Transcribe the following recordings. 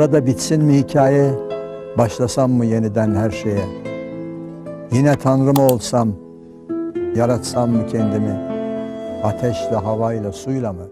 Burada bitsin mi hikaye, başlasam mı yeniden her şeye? Yine Tanrı mı olsam, yaratsam mı kendimi? Ateşle, havayla, suyla mı?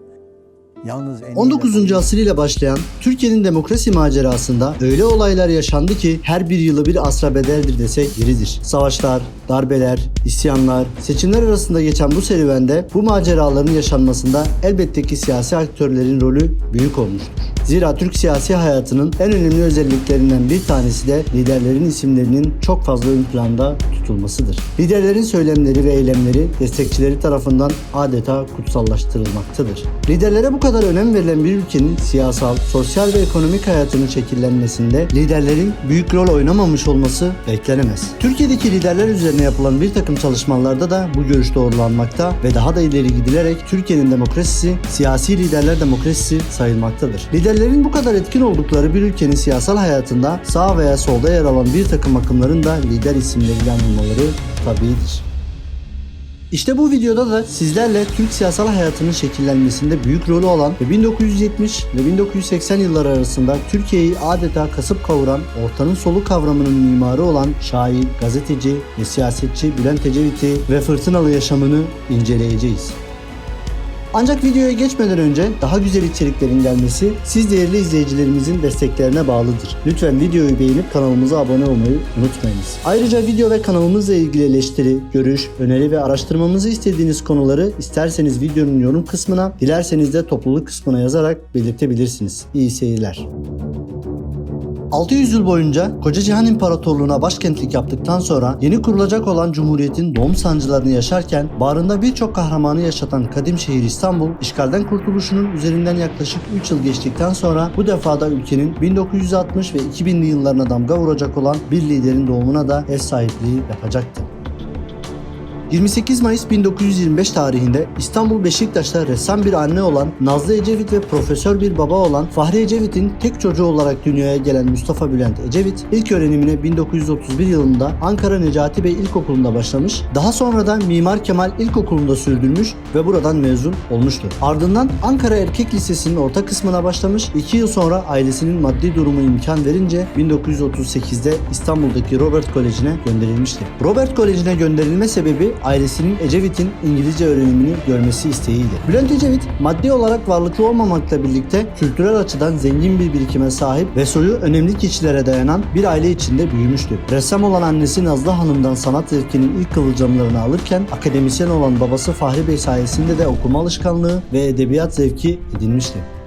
Yalnız eniyle 19. asırıyla başlayan Türkiye'nin demokrasi macerasında öyle olaylar yaşandı ki her bir yılı bir asra bedeldir desek yeridir. Savaşlar, darbeler, isyanlar, seçimler arasında geçen bu serüvende bu maceraların yaşanmasında elbette ki siyasi aktörlerin rolü büyük olmuştur. Zira Türk siyasi hayatının en önemli özelliklerinden bir tanesi de liderlerin isimlerinin çok fazla ön planda tutulmasıdır. Liderlerin söylemleri ve eylemleri destekçileri tarafından adeta kutsallaştırılmaktadır. Liderlere bu kadar önem verilen bir ülkenin siyasal, sosyal ve ekonomik hayatının şekillenmesinde liderlerin büyük rol oynamamış olması beklenemez. Türkiye'deki liderler üzerine yapılan bir takım çalışmalarda da bu görüş doğrulanmakta ve daha da ileri gidilerek Türkiye'nin demokrasisi siyasi liderler demokrasisi sayılmaktadır. Liderlerin bu kadar etkin oldukları bir ülkenin siyasal hayatında sağ veya solda yer alan bir takım akımların da lider isimleriyle anılmaları tabiidir. İşte bu videoda da sizlerle Türk siyasal hayatının şekillenmesinde büyük rolü olan ve 1970 ve 1980 yılları arasında Türkiye'yi adeta kasıp kavuran ortanın solu kavramının mimarı olan şair, gazeteci ve siyasetçi Bülent Ecevit'i ve fırtınalı yaşamını inceleyeceğiz. Ancak videoya geçmeden önce daha güzel içeriklerin gelmesi siz değerli izleyicilerimizin desteklerine bağlıdır. Lütfen videoyu beğenip kanalımıza abone olmayı unutmayınız. Ayrıca video ve kanalımızla ilgili eleştiri, görüş, öneri ve araştırmamızı istediğiniz konuları isterseniz videonun yorum kısmına, dilerseniz de topluluk kısmına yazarak belirtebilirsiniz. İyi seyirler. 600 yıl boyunca Koca Cihan İmparatorluğu'na başkentlik yaptıktan sonra yeni kurulacak olan Cumhuriyet'in doğum sancılarını yaşarken bağrında birçok kahramanı yaşatan kadim şehir İstanbul, işgalden kurtuluşunun üzerinden yaklaşık 3 yıl geçtikten sonra bu defa da ülkenin 1960 ve 2000'li yıllarına damga vuracak olan bir liderin doğumuna da ev sahipliği yapacaktı. 28 Mayıs 1925 tarihinde İstanbul Beşiktaş'ta ressam bir anne olan Nazlı Ecevit ve profesör bir baba olan Fahri Ecevit'in tek çocuğu olarak dünyaya gelen Mustafa Bülent Ecevit ilk öğrenimine 1931 yılında Ankara Necati Bey İlkokulu'nda başlamış. Daha sonra da Mimar Kemal İlkokulu'nda sürdürmüş ve buradan mezun olmuştur. Ardından Ankara Erkek Lisesi'nin orta kısmına başlamış. 2 yıl sonra ailesinin maddi durumu imkan verince 1938'de İstanbul'daki Robert Koleji'ne gönderilmiştir. Robert Koleji'ne gönderilme sebebi ailesinin Ecevit'in İngilizce öğrenimini görmesi isteğiydi. Bülent Ecevit maddi olarak varlıklı olmamakla birlikte kültürel açıdan zengin bir birikime sahip ve soyu önemli kişilere dayanan bir aile içinde büyümüştü. Ressam olan annesi Nazlı Hanım'dan sanat zevkinin ilk kıvılcımlarını alırken akademisyen olan babası Fahri Bey sayesinde de okuma alışkanlığı ve edebiyat zevki edinmişti.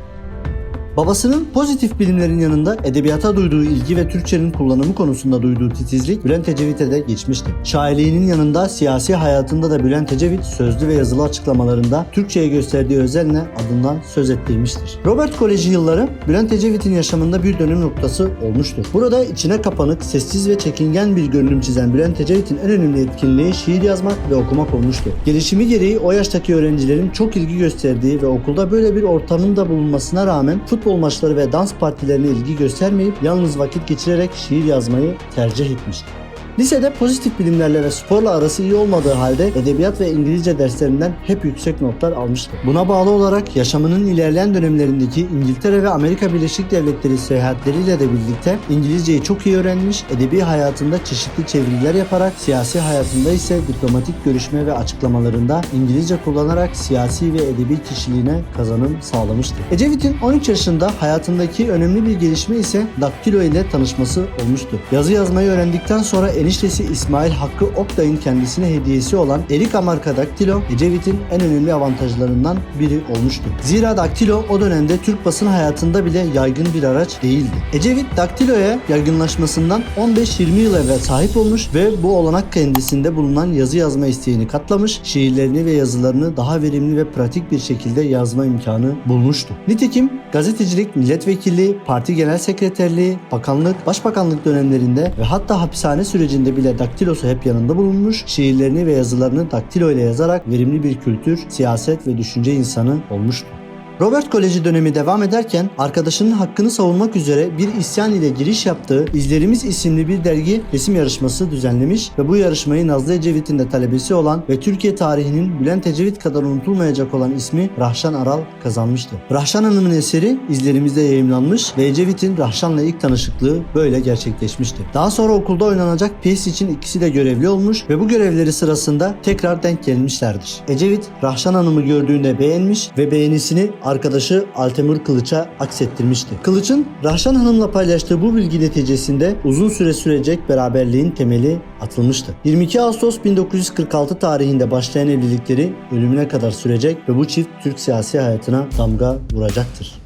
Babasının pozitif bilimlerin yanında edebiyata duyduğu ilgi ve Türkçenin kullanımı konusunda duyduğu titizlik Bülent Ecevit'e de geçmişti. Şairliğinin yanında siyasi hayatında da Bülent Ecevit sözlü ve yazılı açıklamalarında Türkçe'ye gösterdiği özenle adından söz ettirmiştir. Robert Koleji yılları Bülent Ecevit'in yaşamında bir dönüm noktası olmuştur. Burada içine kapanık, sessiz ve çekingen bir görünüm çizen Bülent Ecevit'in en önemli etkinliği şiir yazmak ve okumak olmuştur. Gelişimi gereği o yaştaki öğrencilerin çok ilgi gösterdiği ve okulda böyle bir ortamın da bulunmasına rağmen futbol maçları ve dans partilerine ilgi göstermeyip yalnız vakit geçirerek şiir yazmayı tercih etmiştir. Lisede pozitif bilimlerle ve sporla arası iyi olmadığı halde edebiyat ve İngilizce derslerinden hep yüksek notlar almıştı. Buna bağlı olarak yaşamının ilerleyen dönemlerindeki İngiltere ve Amerika Birleşik Devletleri seyahatleriyle de birlikte İngilizceyi çok iyi öğrenmiş, edebi hayatında çeşitli çeviriler yaparak, siyasi hayatında ise diplomatik görüşme ve açıklamalarında İngilizce kullanarak siyasi ve edebi kişiliğine kazanım sağlamıştı. Ecevit'in 13 yaşında hayatındaki önemli bir gelişme ise daktilo ile tanışması olmuştu. Yazı yazmayı öğrendikten sonra eniştesi İsmail Hakkı Oktay'ın kendisine hediyesi olan Erika marka daktilo Ecevit'in en önemli avantajlarından biri olmuştu. Zira daktilo o dönemde Türk basın hayatında bile yaygın bir araç değildi. Ecevit daktiloya yaygınlaşmasından 15-20 yıl evvel sahip olmuş ve bu olanak kendisinde bulunan yazı yazma isteğini katlamış, şiirlerini ve yazılarını daha verimli ve pratik bir şekilde yazma imkanı bulmuştu. Nitekim gazetecilik, milletvekilliği, parti genel sekreterliği, bakanlık, başbakanlık dönemlerinde ve hatta hapishane sürecinde bile daktilosu hep yanında bulunmuş, şiirlerini ve yazılarını daktilo ile yazarak verimli bir kültür, siyaset ve düşünce insanı olmuştu. Robert Koleji dönemi devam ederken arkadaşının hakkını savunmak üzere bir isyan ile giriş yaptığı İzlerimiz isimli bir dergi resim yarışması düzenlemiş ve bu yarışmayı Nazlı Ecevit'in de talebesi olan ve Türkiye tarihinin Bülent Ecevit kadar unutulmayacak olan ismi Rahşan Aral kazanmıştı. Rahşan Hanım'ın eseri izlerimizde yayımlanmış ve Ecevit'in Rahşan'la ilk tanışıklığı böyle gerçekleşmişti. Daha sonra okulda oynanacak piyes için ikisi de görevli olmuş ve bu görevleri sırasında tekrar denk gelmişlerdir. Ecevit Rahşan Hanım'ı gördüğünde beğenmiş ve beğenisini arkadaşı Altemur Kılıç'a aksettirmişti. Kılıç'ın Rahşan Hanım'la paylaştığı bu bilgi neticesinde uzun süre sürecek beraberliğin temeli atılmıştı. 22 Ağustos 1946 tarihinde başlayan evlilikleri ölümüne kadar sürecek ve bu çift Türk siyasi hayatına damga vuracaktır.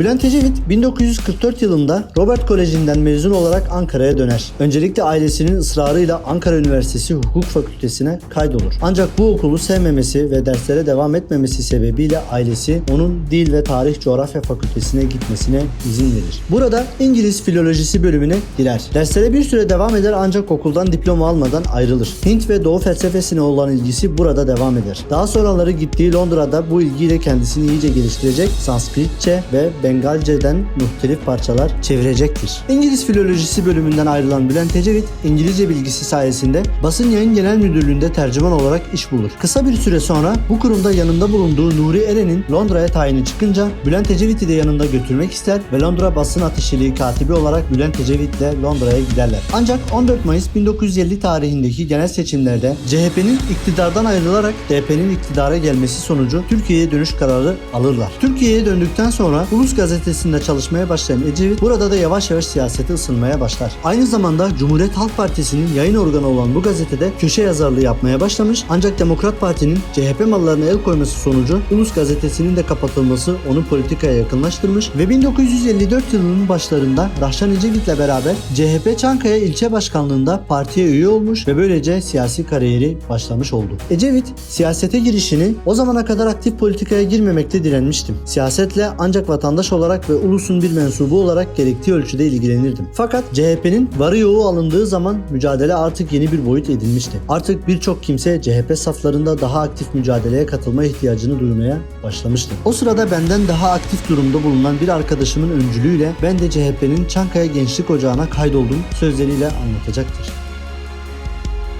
Bülent Ecevit 1944 yılında Robert Koleji'nden mezun olarak Ankara'ya döner. Öncelikle ailesinin ısrarıyla Ankara Üniversitesi Hukuk Fakültesine kaydolur. Ancak bu okulu sevmemesi ve derslere devam etmemesi sebebiyle ailesi onun Dil ve Tarih Coğrafya Fakültesine gitmesine izin verir. Burada İngiliz Filolojisi bölümüne girer. Derslere bir süre devam eder ancak okuldan diploma almadan ayrılır. Hint ve Doğu felsefesine olan ilgisi burada devam eder. Daha sonraları gittiği Londra'da bu ilgiyle kendisini iyice geliştirecek Sanskritçe ve Bengalce'den muhtelif parçalar çevirecektir. İngiliz Filolojisi bölümünden ayrılan Bülent Ecevit, İngilizce bilgisi sayesinde Basın Yayın Genel Müdürlüğü'nde tercüman olarak iş bulur. Kısa bir süre sonra bu kurumda yanında bulunduğu Nuri Eren'in Londra'ya tayini çıkınca Bülent Ecevit'i de yanında götürmek ister ve Londra basın ateşiliği katibi olarak Bülent Ecevit'le Londra'ya giderler. Ancak 14 Mayıs 1950 tarihindeki genel seçimlerde CHP'nin iktidardan ayrılarak DP'nin iktidara gelmesi sonucu Türkiye'ye dönüş kararı alırlar. Türkiye'ye döndükten sonra Ulus gazetesinde çalışmaya başlayan Ecevit burada da yavaş yavaş siyasete ısınmaya başlar. Aynı zamanda Cumhuriyet Halk Partisi'nin yayın organı olan bu gazetede köşe yazarlığı yapmaya başlamış ancak Demokrat Parti'nin CHP mallarına el koyması sonucu Ulus gazetesinin de kapatılması onu politikaya yakınlaştırmış ve 1954 yılının başlarında Rahşan Ecevit'le beraber CHP Çankaya ilçe başkanlığında partiye üye olmuş ve böylece siyasi kariyeri başlamış oldu. Ecevit siyasete girişini o zamana kadar aktif politikaya girmemekte direnmiştim. Siyasetle ancak vatandaş olarak ve ulusun bir mensubu olarak gerektiği ölçüde ilgilenirdim. Fakat CHP'nin varı yoğu alındığı zaman mücadele artık yeni bir boyut edinmişti. Artık birçok kimse CHP saflarında daha aktif mücadeleye katılma ihtiyacını duymaya başlamıştı. O sırada benden daha aktif durumda bulunan bir arkadaşımın öncülüğüyle ben de CHP'nin Çankaya Gençlik Ocağı'na kaydoldum sözleriyle anlatacaktır.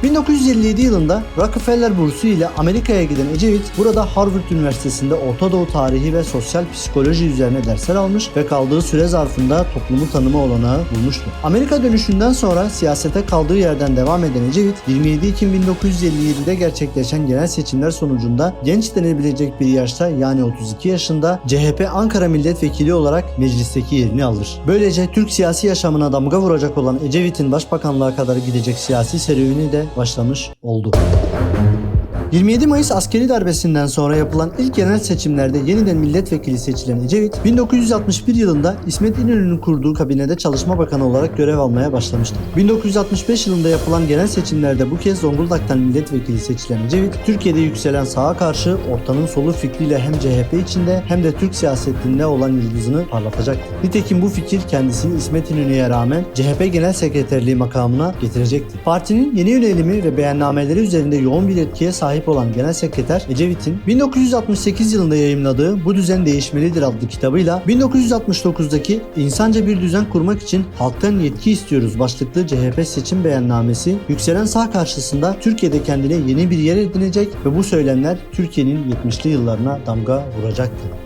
1957 yılında Rockefeller bursu ile Amerika'ya giden Ecevit burada Harvard Üniversitesi'nde Orta Doğu tarihi ve sosyal psikoloji üzerine dersler almış ve kaldığı süre zarfında toplumu tanıma olanağı bulmuştu. Amerika dönüşünden sonra siyasete kaldığı yerden devam eden Ecevit 27 Ekim 1957'de gerçekleşen genel seçimler sonucunda genç denebilecek bir yaşta yani 32 yaşında CHP Ankara Milletvekili olarak meclisteki yerini alır. Böylece Türk siyasi yaşamına damga vuracak olan Ecevit'in başbakanlığa kadar gidecek siyasi serüveni de başlamış oldu. 27 Mayıs askeri darbesinden sonra yapılan ilk genel seçimlerde yeniden milletvekili seçilen Ecevit, 1961 yılında İsmet İnönü'nün kurduğu kabinede çalışma bakanı olarak görev almaya başlamıştır. 1965 yılında yapılan genel seçimlerde bu kez Zonguldak'tan milletvekili seçilen Ecevit, Türkiye'de yükselen sağa karşı ortanın solu fikriyle hem CHP içinde hem de Türk siyasetinde olan yıldızını parlatacaktı. Nitekim bu fikir kendisini İsmet İnönü'ye rağmen CHP Genel Sekreterliği makamına getirecekti. Partinin yeni yönelimi ve beyannameleri üzerinde yoğun bir etkiye sahip olan Genel Sekreter Ecevit'in 1968 yılında yayımladığı Bu Düzen Değişmelidir adlı kitabıyla 1969'daki insanca bir düzen kurmak için halktan yetki istiyoruz başlıklı CHP seçim beyannamesi yükselen sağ karşısında Türkiye'de kendine yeni bir yer edinecek ve bu söylemler Türkiye'nin 70'li yıllarına damga vuracaktı.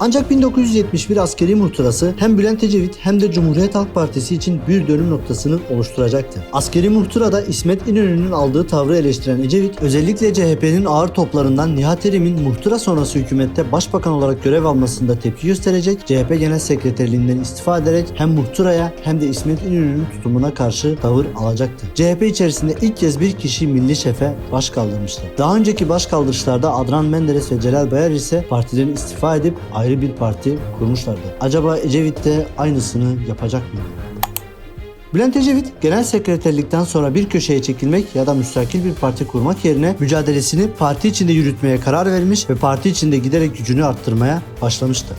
Ancak 1971 askeri muhtırası hem Bülent Ecevit hem de Cumhuriyet Halk Partisi için bir dönüm noktasını oluşturacaktı. Askeri muhtırada İsmet İnönü'nün aldığı tavrı eleştiren Ecevit, özellikle CHP'nin ağır toplarından Nihat Erim'in muhtıra sonrası hükümette başbakan olarak görev almasında tepki gösterecek, CHP Genel Sekreterliğinden istifa ederek hem muhtıraya hem de İsmet İnönü'nün tutumuna karşı tavır alacaktı. CHP içerisinde ilk kez bir kişi milli şefe baş kaldırmıştı. Daha önceki baş kaldırışlarda Adnan Menderes ve Celal Bayar ise partiden istifa edip ayrı bir parti kurmuşlardı. Acaba Ecevit de aynısını yapacak mı? Bülent Ecevit genel sekreterlikten sonra bir köşeye çekilmek ya da müstakil bir parti kurmak yerine mücadelesini parti içinde yürütmeye karar vermiş ve parti içinde giderek gücünü arttırmaya başlamıştı.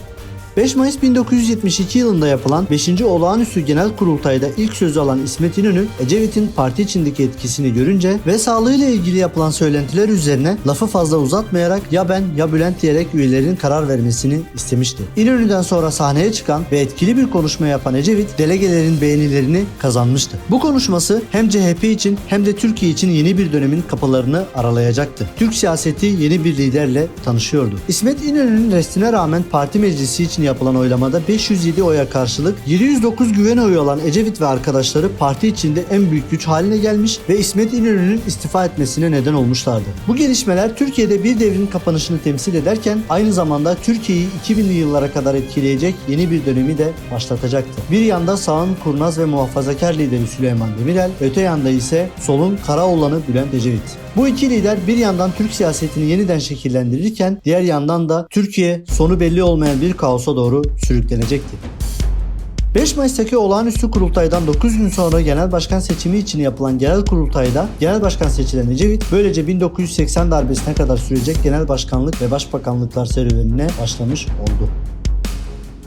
5 Mayıs 1972 yılında yapılan 5. Olağanüstü Genel Kurultay'da ilk sözü alan İsmet İnönü, Ecevit'in parti içindeki etkisini görünce ve sağlığıyla ilgili yapılan söylentiler üzerine lafı fazla uzatmayarak ya ben ya Bülent diyerek üyelerin karar vermesini istemişti. İnönü'den sonra sahneye çıkan ve etkili bir konuşma yapan Ecevit, delegelerin beğenilerini kazanmıştı. Bu konuşması hem CHP için hem de Türkiye için yeni bir dönemin kapılarını aralayacaktı. Türk siyaseti yeni bir liderle tanışıyordu. İsmet İnönü'nün restine rağmen parti meclisi için yapılan oylamada 507 oya karşılık 709 güven oyu alan Ecevit ve arkadaşları parti içinde en büyük güç haline gelmiş ve İsmet İnönü'nün istifa etmesine neden olmuşlardı. Bu gelişmeler Türkiye'de bir devrin kapanışını temsil ederken aynı zamanda Türkiye'yi 2000'li yıllara kadar etkileyecek yeni bir dönemi de başlatacaktı. Bir yanda sağın kurnaz ve muhafazakar lideri Süleyman Demirel, öte yanda ise solun Karaoğlan'ı Bülent Ecevit. Bu iki lider bir yandan Türk siyasetini yeniden şekillendirirken diğer yandan da Türkiye sonu belli olmayan bir kaosa doğru sürüklenecekti. 5 Mayıs'taki olağanüstü kurultaydan 9 gün sonra genel başkan seçimi için yapılan genel kurultayda genel başkan seçilen Ecevit böylece 1980 darbesine kadar sürecek genel başkanlık ve başbakanlıklar serüvenine başlamış oldu.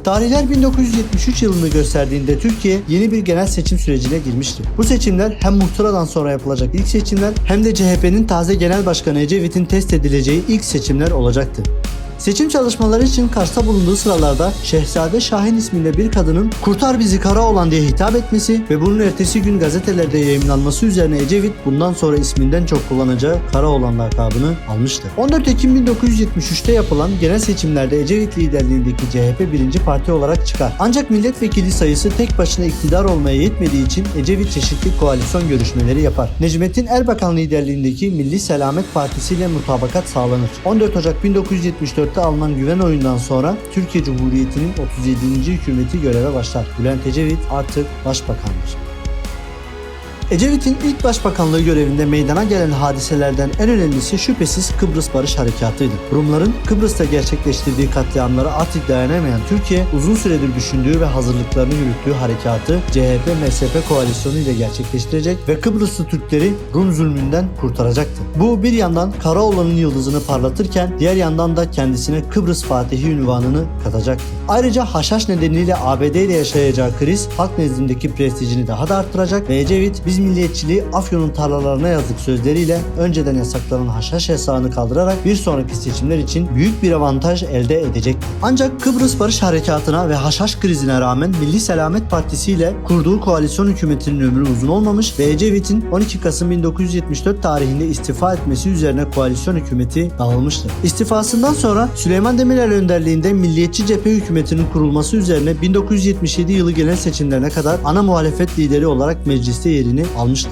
Tarihler 1973 yılını gösterdiğinde Türkiye yeni bir genel seçim sürecine girmişti. Bu seçimler hem muhtıradan sonra yapılacak ilk seçimler hem de CHP'nin taze genel başkanı Ecevit'in test edileceği ilk seçimler olacaktı. Seçim çalışmaları için Kars'ta bulunduğu sıralarda Şehzade Şahin isminde bir kadının kurtar bizi Karaoğlan diye hitap etmesi ve bunun ertesi gün gazetelerde yayınlanması üzerine Ecevit bundan sonra isminden çok kullanacağı Karaoğlan lakabını almıştı. 14 Ekim 1973'te yapılan genel seçimlerde Ecevit liderliğindeki CHP birinci parti olarak çıkar. Ancak milletvekili sayısı tek başına iktidar olmaya yetmediği için Ecevit çeşitli koalisyon görüşmeleri yapar. Necmettin Erbakan liderliğindeki Milli Selamet Partisi ile mutabakat sağlanır. 14 Ocak 1974 2004'te alınan güven oyundan sonra Türkiye Cumhuriyeti'nin 37. hükümeti göreve başlar. Bülent Ecevit artık başbakandır. Ecevit'in ilk başbakanlığı görevinde meydana gelen hadiselerden en önemlisi şüphesiz Kıbrıs Barış Harekatı'ydı. Rumların Kıbrıs'ta gerçekleştirdiği katliamlara artık dayanamayan Türkiye uzun süredir düşündüğü ve hazırlıklarını yürüttüğü harekatı CHP-MSP koalisyonu ile gerçekleştirecek ve Kıbrıslı Türkleri Rum zulmünden kurtaracaktı. Bu bir yandan Karaoğlan'ın yıldızını parlatırken diğer yandan da kendisine Kıbrıs Fatihi ünvanını katacaktı. Ayrıca haşhaş nedeniyle ABD ile yaşayacağı kriz halk nezdindeki prestijini daha da arttıracak ve Ecevit biz milliyetçiliği Afyon'un tarlalarına yazdık sözleriyle önceden yasaklanan haşhaş yasağını kaldırarak bir sonraki seçimler için büyük bir avantaj elde edecekti. Ancak Kıbrıs Barış Harekatı'na ve haşhaş krizine rağmen Milli Selamet Partisi ile kurduğu koalisyon hükümetinin ömrü uzun olmamış ve Ecevit'in 12 Kasım 1974 tarihinde istifa etmesi üzerine koalisyon hükümeti dağılmıştı. İstifasından sonra Süleyman Demirel önderliğinde Milliyetçi Cephe hükümetinin kurulması üzerine 1977 yılı genel seçimlerine kadar ana muhalefet lideri olarak mecliste yerini almıştı.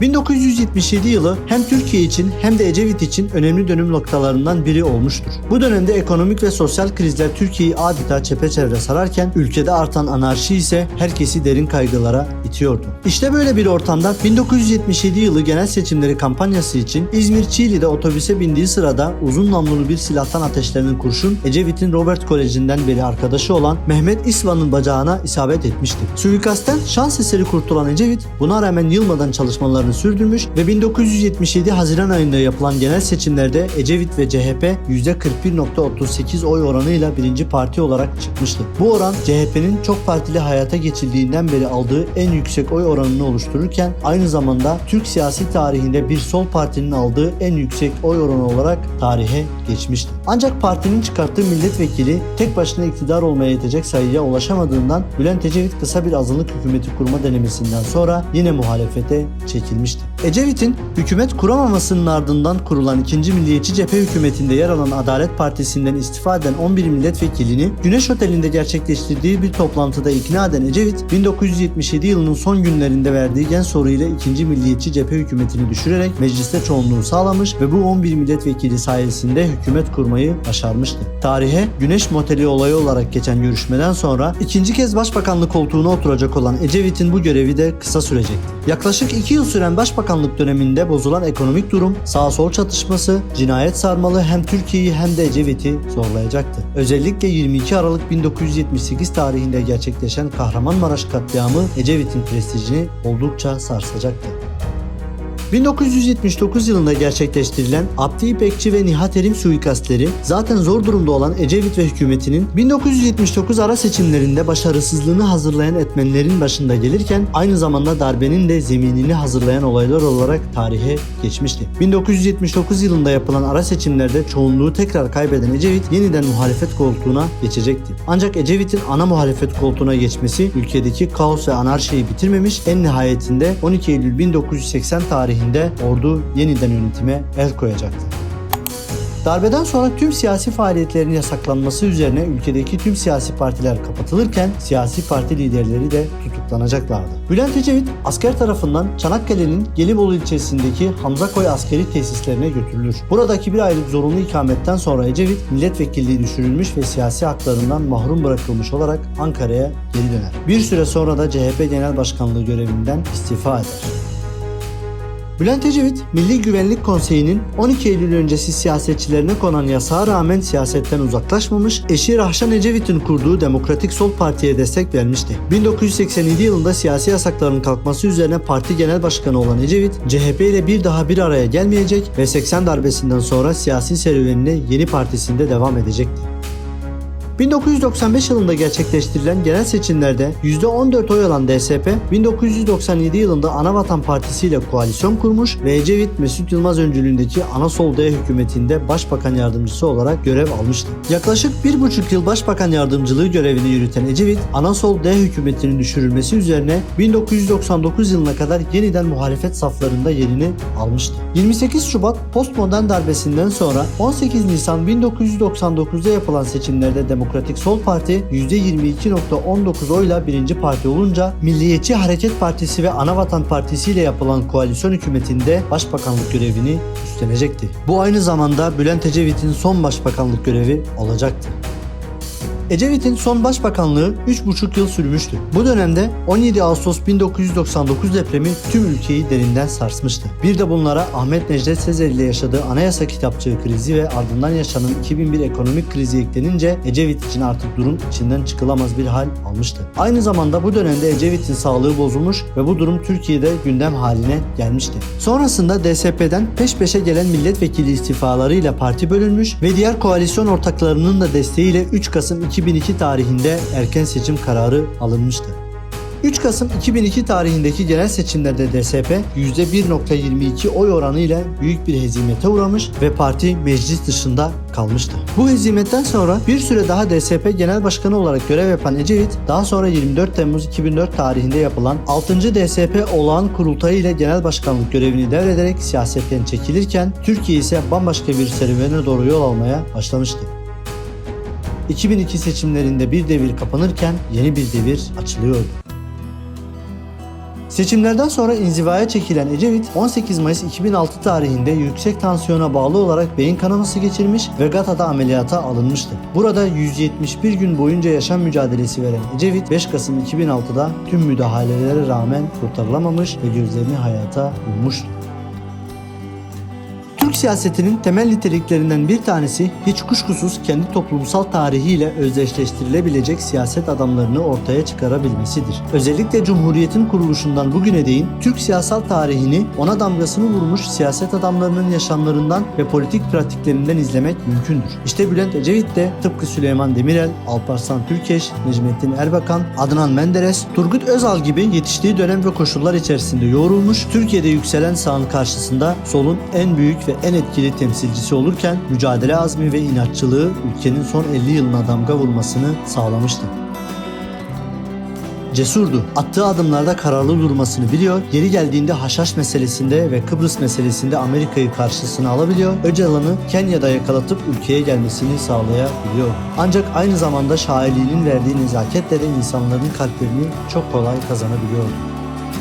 1977 yılı hem Türkiye için hem de Ecevit için önemli dönüm noktalarından biri olmuştur. Bu dönemde ekonomik ve sosyal krizler Türkiye'yi adeta çepeçevre sararken ülkede artan anarşi ise herkesi derin kaygılara itiyordu. İşte böyle bir ortamda 1977 yılı genel seçimleri kampanyası için İzmir Çiğli'de otobüse bindiği sırada uzun namlulu bir silahtan ateşlenen kurşun Ecevit'in Robert Koleji'nden beri arkadaşı olan Mehmet İsvan'ın bacağına isabet etmişti. Suikastten şans eseri kurtulan Ecevit buna rağmen yılmadan çalışmalarını sürdürmüş ve 1977 Haziran ayında yapılan genel seçimlerde Ecevit ve CHP %41.38 oy oranıyla birinci parti olarak çıkmıştı. Bu oran CHP'nin çok partili hayata geçildiğinden beri aldığı en yüksek oy oranını oluştururken aynı zamanda Türk siyasi tarihinde bir sol partinin aldığı en yüksek oy oranı olarak tarihe geçmişti. Ancak partinin çıkarttığı milletvekili tek başına iktidar olmaya yetecek sayıya ulaşamadığından Bülent Ecevit kısa bir azınlık hükümeti kurma denemesinden sonra yine muhalefete çekilmişti. Ecevit'in hükümet kuramamasının ardından kurulan 2. Milliyetçi Cephe hükümetinde yer alan Adalet Partisi'nden istifa eden 11 milletvekilini Güneş Oteli'nde gerçekleştirdiği bir toplantıda ikna eden Ecevit, 1977 yılının son günlerinde verdiği gen soruyla 2. Milliyetçi Cephe hükümetini düşürerek mecliste çoğunluğu sağlamış ve bu 11 milletvekili sayesinde hükümet kurmayı başarmıştı. Tarihe Güneş Moteli olayı olarak geçen görüşmeden sonra ikinci kez başbakanlık koltuğuna oturacak olan Ecevit'in bu görevi de kısa sürecekti. Yaklaşık 2 yıl süren başbakanlık döneminde bozulan ekonomik durum, sağ sol çatışması, cinayet sarmalı hem Türkiye'yi hem de Ecevit'i zorlayacaktı. Özellikle 22 Aralık 1978 tarihinde gerçekleşen Kahramanmaraş katliamı Ecevit'in prestijini oldukça sarsacaktı. 1979 yılında gerçekleştirilen Abdi İpekçi ve Nihat Erim suikastleri zaten zor durumda olan Ecevit ve hükümetinin 1979 ara seçimlerinde başarısızlığını hazırlayan etmenlerin başında gelirken aynı zamanda darbenin de zeminini hazırlayan olaylar olarak tarihe geçmişti. 1979 yılında yapılan ara seçimlerde çoğunluğu tekrar kaybeden Ecevit yeniden muhalefet koltuğuna geçecekti. Ancak Ecevit'in ana muhalefet koltuğuna geçmesi ülkedeki kaos ve anarşiyi bitirmemiş en nihayetinde 12 Eylül 1980 tarihinde ordu yeniden yönetime el koyacaktı. Darbeden sonra tüm siyasi faaliyetlerin yasaklanması üzerine ülkedeki tüm siyasi partiler kapatılırken siyasi parti liderleri de tutuklanacaklardı. Bülent Ecevit asker tarafından Çanakkale'nin Gelibolu ilçesindeki Hamzakoy askeri tesislerine götürülür. Buradaki bir aylık zorunlu ikametten sonra Ecevit milletvekilliği düşürülmüş ve siyasi haklarından mahrum bırakılmış olarak Ankara'ya geri döner. Bir süre sonra da CHP Genel Başkanlığı görevinden istifa eder. Bülent Ecevit, Milli Güvenlik Konseyi'nin 12 Eylül öncesi siyasetçilerine konan yasağa rağmen siyasetten uzaklaşmamış, eşi Rahşan Ecevit'in kurduğu Demokratik Sol Parti'ye destek vermişti. 1987 yılında siyasi yasakların kalkması üzerine parti genel başkanı olan Ecevit, CHP ile bir daha bir araya gelmeyecek ve 80 darbesinden sonra siyasi serüvenine yeni partisinde devam edecekti. 1995 yılında gerçekleştirilen genel seçimlerde %14 oy alan DSP, 1997 yılında Anavatan Partisi ile koalisyon kurmuş ve Ecevit Mesut Yılmaz öncülüğündeki Ana Sol D hükümetinde başbakan yardımcısı olarak görev almıştı. Yaklaşık bir buçuk yıl başbakan yardımcılığı görevini yürüten Ecevit, Ana Sol D hükümetinin düşürülmesi üzerine 1999 yılına kadar yeniden muhalefet saflarında yerini almıştı. 28 Şubat postmodern darbesinden sonra 18 Nisan 1999'da yapılan seçimlerde Demokratik Sol Parti %22.19 oyla birinci parti olunca Milliyetçi Hareket Partisi ve Anavatan Partisi ile yapılan koalisyon hükümetinde başbakanlık görevini üstlenecekti. Bu aynı zamanda Bülent Ecevit'in son başbakanlık görevi olacaktı. Ecevit'in son başbakanlığı 3,5 yıl sürmüştü. Bu dönemde 17 Ağustos 1999 depremi tüm ülkeyi derinden sarsmıştı. Bir de bunlara Ahmet Necdet Sezer ile yaşadığı anayasa kitapçığı krizi ve ardından yaşanan 2001 ekonomik krizi eklenince Ecevit için artık durum içinden çıkılamaz bir hal almıştı. Aynı zamanda bu dönemde Ecevit'in sağlığı bozulmuş ve bu durum Türkiye'de gündem haline gelmişti. Sonrasında DSP'den peş peşe gelen milletvekili istifalarıyla parti bölünmüş ve diğer koalisyon ortaklarının da desteğiyle 3 Kasım 2002 tarihinde erken seçim kararı alınmıştı. 3 Kasım 2002 tarihindeki genel seçimlerde DSP %1.22 oy oranı ile büyük bir hezimete uğramış ve parti meclis dışında kalmıştı. Bu hezimetten sonra bir süre daha DSP Genel Başkanı olarak görev yapan Ecevit, daha sonra 24 Temmuz 2004 tarihinde yapılan 6. DSP olağan kurultayı ile genel başkanlık görevini devrederek siyasetten çekilirken Türkiye ise bambaşka bir serüvene doğru yol almaya başlamıştı. 2002 seçimlerinde bir devir kapanırken yeni bir devir açılıyordu. Seçimlerden sonra inzivaya çekilen Ecevit 18 Mayıs 2006 tarihinde yüksek tansiyona bağlı olarak beyin kanaması geçirmiş ve Gata'da ameliyata alınmıştı. Burada 171 gün boyunca yaşam mücadelesi veren Ecevit 5 Kasım 2006'da tüm müdahalelere rağmen kurtarılamamış ve gözlerini hayata yummuştu. Siyasetinin temel niteliklerinden bir tanesi hiç kuşkusuz kendi toplumsal tarihiyle özdeşleştirilebilecek siyaset adamlarını ortaya çıkarabilmesidir. Özellikle Cumhuriyet'in kuruluşundan bugüne değin Türk siyasal tarihini ona damgasını vurmuş siyaset adamlarının yaşamlarından ve politik pratiklerinden izlemek mümkündür. İşte Bülent Ecevit de tıpkı Süleyman Demirel, Alparslan Türkeş, Necmettin Erbakan, Adnan Menderes, Turgut Özal gibi yetiştiği dönem ve koşullar içerisinde yoğrulmuş, Türkiye'de yükselen sağın karşısında solun en büyük ve en etkili temsilcisi olurken mücadele azmi ve inatçılığı ülkenin son 50 yılına damga vurmasını sağlamıştı. Cesurdu. Attığı adımlarda kararlı durmasını biliyor. Yeri geldiğinde Haşhaş meselesinde ve Kıbrıs meselesinde Amerika'yı karşısına alabiliyor. Öcalan'ı Kenya'da yakalatıp ülkeye gelmesini sağlayabiliyor. Ancak aynı zamanda şairliğinin verdiği nezaketle de insanların kalplerini çok kolay kazanabiliyordu.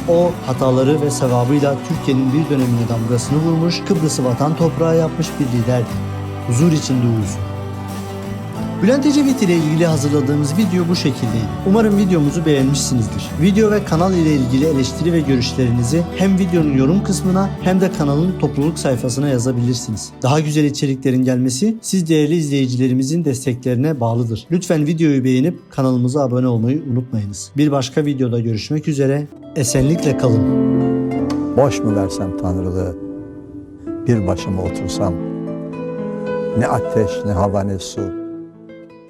O hataları ve sevabıyla Türkiye'nin bir dönemine damgasını vurmuş, Kıbrıs'ı vatan toprağı yapmış bir liderdi. Huzur içinde uyusun. Bülent Ecevit ile ilgili hazırladığımız video bu şekildeydi. Umarım videomuzu beğenmişsinizdir. Video ve kanal ile ilgili eleştiri ve görüşlerinizi hem videonun yorum kısmına hem de kanalın topluluk sayfasına yazabilirsiniz. Daha güzel içeriklerin gelmesi siz değerli izleyicilerimizin desteklerine bağlıdır. Lütfen videoyu beğenip kanalımıza abone olmayı unutmayınız. Bir başka videoda görüşmek üzere. Esenlikle kalın. Boş mu versem tanrılığı, bir başıma otursam, ne ateş ne hava ne su,